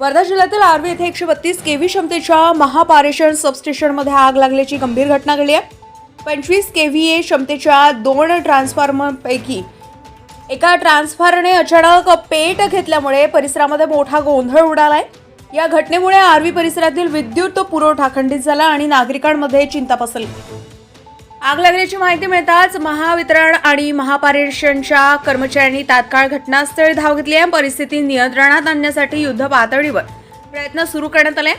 वर्धा जिल्ह्यातील आर्वी येथे एकशे बत्तीस केव्ही क्षमतेच्या महापारेषण सबस्टेशनमध्ये आग लागल्याची गंभीर घटना घडली आहे. पंचवीस के व्ही ए क्षमतेच्या दोन ट्रान्सफॉर्मरपैकी एका ट्रान्सफॉर्मरने अचानक पेट घेतल्यामुळे परिसरामध्ये मोठा गोंधळ उडाला आहे या घटनेमुळे आर्वी परिसरातील विद्युत पुरवठा खंडित झाला आणि नागरिकांमध्ये चिंता पसरली. आग लागल्याची माहिती मिळताच महावितरण आणि महापारेषणच्या कर्मचाऱ्यांनी तात्काळ घटनास्थळी धाव घेतली आहे. परिस्थिती नियंत्रणात आणण्यासाठी युद्ध पातळीवर प्रयत्न सुरू करण्यात आले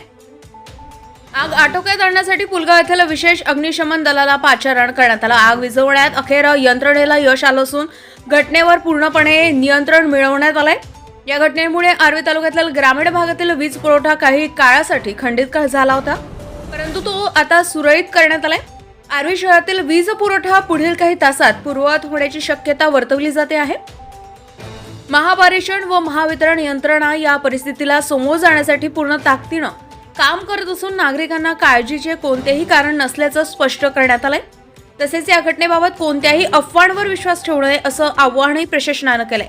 आग आटोक्यात आणण्यासाठी पुलगाव येथील विशेष अग्निशमन दलाला पाचारण करण्यात आलं. आग विझवण्यात अखेर यंत्रणेला यश आलं असून घटनेवर पूर्णपणे नियंत्रण मिळवण्यात आलंय. या घटनेमुळे आर्वी तालुक्यातील ग्रामीण भागातील वीज पुरवठा काही काळासाठी खंडित का झाला होता. परंतु तो आता सुरळीत करण्यात आलाय. आर्वी शहरातील वीज पुरवठा पुढील काही तासात पूर्ववत होण्याची शक्यता वर्तवली जाते आहे. महापारेषण व महावितरण यंत्रणा या परिस्थितीला समोर जाण्यासाठी पूर्ण ताकदीनं काम करत असून नागरिकांना काळजीचे कोणतेही कारण नसल्याचं स्पष्ट करण्यात आलंय. तसेच या घटनेबाबत कोणत्याही अफवांवर विश्वास ठेवू नये असं आव्हानही प्रशासनानं केलंय.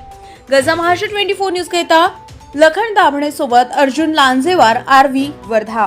गजा महाराष्ट्र ट्वेंटी फोर न्यूज घेता लखन दाभणे सोबत अर्जुन लांजेवार आरवी वर्धा.